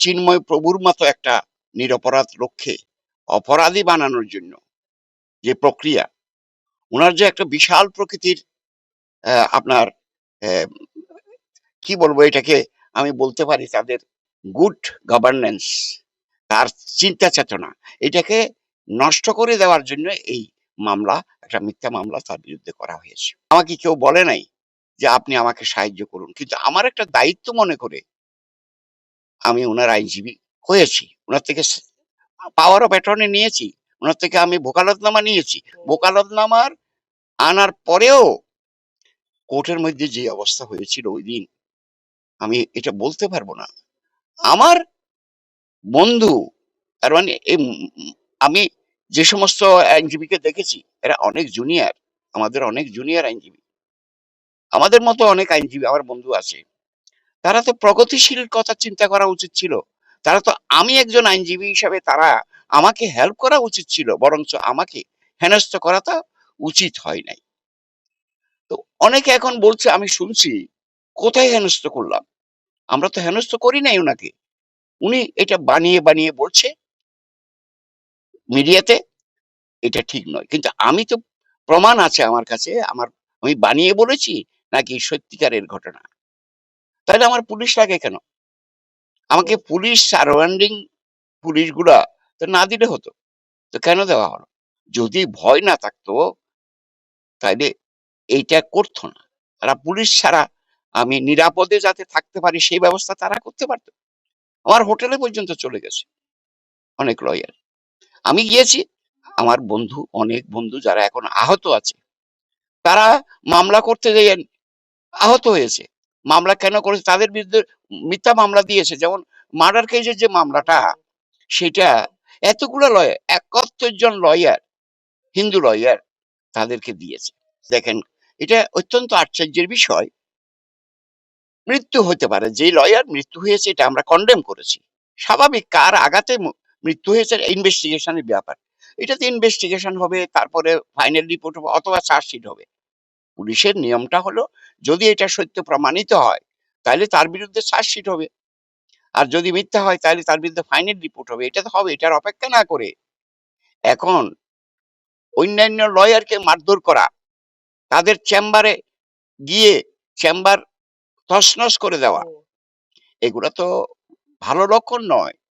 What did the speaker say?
চিন্ময় প্রভুর মতো একটা নিরপরাধ লক্ষ্যে অপরাধী বানানোর জন্য যে প্রক্রিয়া ওনার যে একটা বিশাল প্রকৃতির আপনার কি বলব এটাকে আমি বলতে পারি তাদের গুড গভর্নেন্স তার চিন্তা চেতনা, এটাকে নষ্ট করে দেওয়ার জন্য এই মামলা, একটা মিথ্যা মামলা তার বিরুদ্ধে করা হয়েছে। আমাকে কেউ বলে নাই যে আপনি আমাকে সাহায্য করুন, কিন্তু আমার একটা দায়িত্ব মনে করে আমি ওনার আইনজীবী হয়েছি। ওনার থেকে পাওয়ার অফ অ্যাটর্নি নিয়েছি। ওনার থেকে আমি ভোকালতনামা নিয়েছি। ভোকালতনামার আনার পরেও কোর্টের মধ্যে যে অবস্থা হয়েছিল ওই দিন, আমি এটা বলতে পারব না। আমার বন্ধু, তার মানে আমি যে সমস্ত আইনজীবীকে দেখেছি, এরা অনেক জুনিয়র আমাদের অনেক জুনিয়র আইনজীবী। আমাদের মতো অনেক আইনজীবী, আমার বন্ধু আছে। তারা তো প্রগতিশীল কথা চিন্তা করা উচিত ছিল। তারা তো আমি একজন আইনজীবী হিসাবে তারা আমাকে হেল্প করা উচিত ছিল, বরঞ্চ আমাকে হেনস্থ করাটা উচিত হয় নাই। তো অনেকে এখন বলছে, আমি শুনছি, কোথায় হেনস্থ করলাম? আমরা তো হেনস্থ করি নাই ওনাকে উনি এটা বানিয়ে বানিয়ে বলছে মিডিয়াতে, এটা ঠিক নয়। কিন্তু আমি তো প্রমাণ আছে আমার কাছে, আমার, আমি বানিয়ে বলেছি, নাকি সত্যিকারের ঘটনা। তাহলে আমার পুলিশ লাগে কেন? আমাকে পুলিশ সারাউন্ডিং পুলিশগুলা তো না দিলে হতো, তো কেন দেওয়া হলো? যদি ভয় না থাকতো, তাইলে এইটা করতো না। তারা পুলিশ ছাড়া আমি নিরাপদে যাতে থাকতে পারি, সেই ব্যবস্থা তারা করতে পারতো। আমার হোটেলে পর্যন্ত চলে গেছে, অনেক লয়ার আমি গিয়েছি, আমার বন্ধু, অনেক বন্ধু যারা এখন আহত আছে, তারা মামলা করতে যেয়ে আহত হয়েছে। মামলা কেন করেছে? তাদের বিরুদ্ধে মিথ্যা মামলা দিয়েছে। যেমন মার্ডার কেসের যে মামলাটা, সেটা এতগুলো লয়ার একাত্তর জন লয়ার হিন্দু লয়ার তাদেরকে দিয়েছে। দেখেন, এটা অত্যন্ত আশ্চর্যের বিষয়। মৃত্যু হতে পারে। যে লয়ার মৃত্যু হয়েছে, এটা আমরা কন্ডেম করেছি। স্বাভাবিক কার আঘাতে ম- মৃত্যু হয়েছে ইনভেস্টিগেশনের ব্যাপার। এটাতে ইনভেস্টিগেশন হবে, তারপরে ফাইনাল রিপোর্ট হবে, অথবা চার্জশিট হবে। পুলিশের নিয়মটা হলো যদি এটা সত্য প্রমাণিত হয় তাহলে তার বিরুদ্ধে চার্জশিট হবে। আর যদি মিথ্যা হয় তাহলে তার বিরুদ্ধে ফাইনাল রিপোর্ট হবে। এটা তো হবে এটার অপেক্ষা না করে। এখন অন্যান্য লয়ারকে মারধর করা তাদের চেম্বারে গিয়ে চেম্বার তছনছ করে দেওয়া এগুলো তো ভালো লক্ষণ নয়।